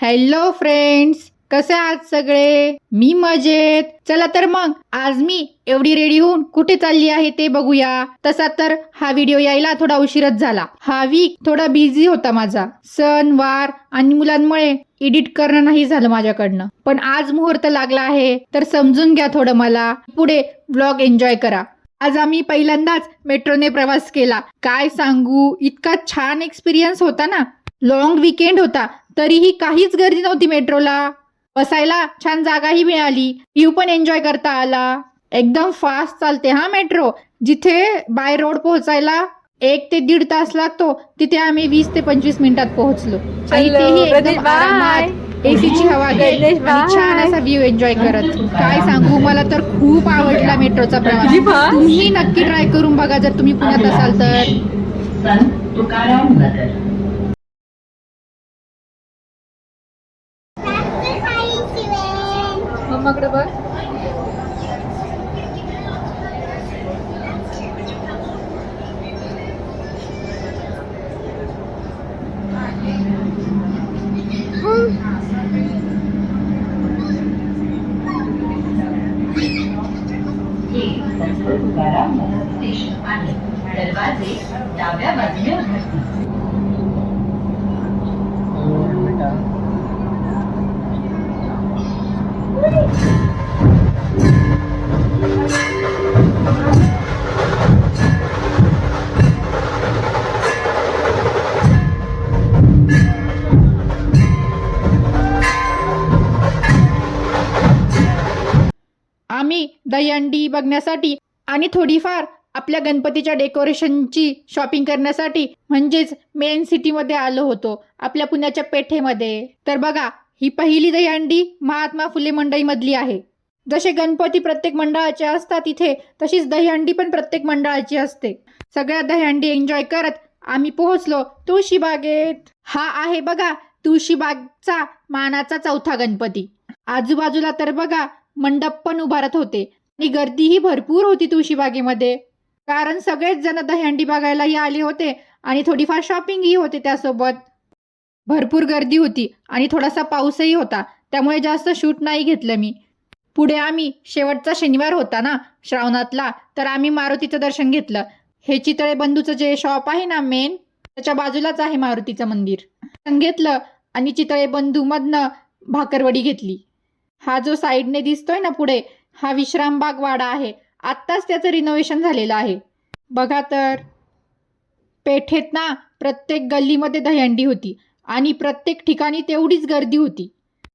Hello friends कसे आहात सगळे? मी मजेत. चला तर मग आज मी एवढी रेडी होऊन कुठे चालली आहे ते बघूया. तसा तर हा व्हिडिओ यायला थोडा उशीरच झाला. हा वीक थोडा बिझी होता माझा. सण वार आणि मुलांमुळे एडिट करणं नाही झालं माझ्याकडनं. पण आज मुहूर्त लागला आहे तर समजून घ्या थोडं मला. पुढे व्लॉग एन्जॉय करा. आज आम्ही पहिल्यांदाच मेट्रोने प्रवास केला. काय सांगू इतका छान एक्सपिरियन्स होता ना. लॉंग विकेंड होता. तरीही काहीच गर्दी नव्हती मेट्रोला. बसायला छान जागाही मिळाली. व्ह्यू पण एन्जॉय करता आला. एकदम फास्ट चालते हा मेट्रो. जिथे बाय रोड पोहोचायला एक ते दीड तास लागतो तिथे आम्ही वीस ते पंचवीस मिनिटात पोहोचलो. आणि चलो, तेही गणेश एकदम बाय. आरामात एसीची हवा घेत आणि छान. असा व्ह्यू एन्जॉय करत. काय सांगू मला तर खूप आवडला मेट्रोचा प्रवास? तुम्ही नक्की ट्राय करून बघा जर तुम्ही पुण्यात असाल तर. मामाकडे बघ. तुकाराम स्टेशन आहे दरवाजे डाव्या बाजूने उघडतील. आम्ही दहीहंडी बघण्यासाठी आणि थोडीफार आपल्या गणपतीच्या डेकोरेशनची शॉपिंग करण्यासाठी म्हणजेच मेन सिटीमध्ये आलो होतो आपल्या पुण्याच्या पेठेमध्ये. तर बघा ही पहिली दहीहंडी महात्मा फुले मंडईमधली आहे. जसे गणपती प्रत्येक मंडळाचे असतात इथे तशीच दहीहंडी पण प्रत्येक मंडळाची असते. सगळ्या दहीहंडी एन्जॉय करत आम्ही पोहोचलो तुळशीबागेत. हा आहे बघा तुळशीबागचा मानाचा चौथा गणपती. आजूबाजूला तर बघा मंडप पण उभारत होते. आणि गर्दीही भरपूर होती तुळशीबागेमध्ये कारण सगळेच जण दहंडी बघायलाही आले होते आणि थोडीफार शॉपिंगही होते त्यासोबत. भरपूर गर्दी होती आणि थोडासा पाऊसही होता. त्यामुळे जास्त शूट नाही घेतलं मी. पुढे आम्ही शेवटचा शनिवार होता ना श्रावणातला तर आम्ही मारुतीचं दर्शन घेतलं. हे चितळे बंधूचं जे शॉप आहे ना मेन त्याच्या बाजूलाच आहे मारुतीचं मंदिर. घेतलं आणि चितळे बंधूमधनं भाकरवडी घेतली. हा जो साईडने दिसतोय ना पुढे हा विश्रामबाग वाडा आहे. आत्ताच त्याचं रिनोव्हेशन झालेलं आहे. बघा तर पेठेत ना प्रत्येक गल्लीमध्ये दहीहंडी होती आणि प्रत्येक ठिकाणी तेवढीच गर्दी होती.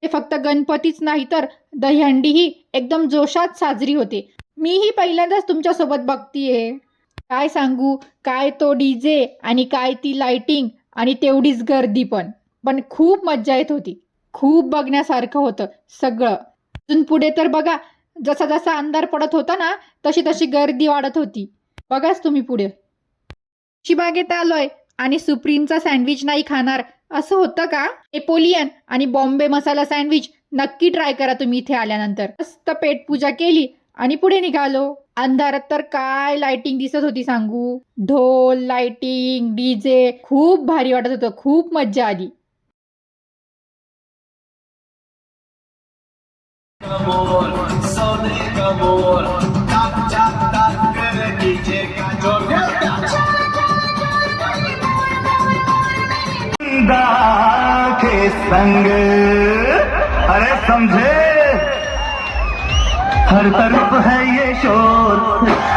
हे फक्त गणपतीच नाही तर दहीहंडीही एकदम जोशात साजरी होते. मीही पहिल्यांदाच तुमच्यासोबत बघतीये. काय सांगू काय तो डीजे आणि काय ती लाइटिंग आणि तेवढीच गर्दी पण. पण खूप मज्जा येत होती. खूप बघण्यासारखं होतं सगळं. अजून पुढे तर बघा जसा जसा अंधार पडत होता ना तशी तशी गर्दी वाढत होती. बघाच तुम्ही पुढे. बागेत आलोय आणि सुप्रीमचा सँडविच नाही खाणार. असं होतं का? एपोलियन आणि बॉम्बे मसाला सँडविच नक्की ट्राय करा तुम्ही इथे आल्यानंतर. मस्त पेटपूजा केली आणि पुढे निघालो. अंधारात तर काय लाइटिंग दिसत होती सांगू? ढोल लाइटिंग डीजे खूप भारी वाटत होतं. खूप मज्जा आली. मोर के संग। अरे समझे? हर तरफ है ये शोर।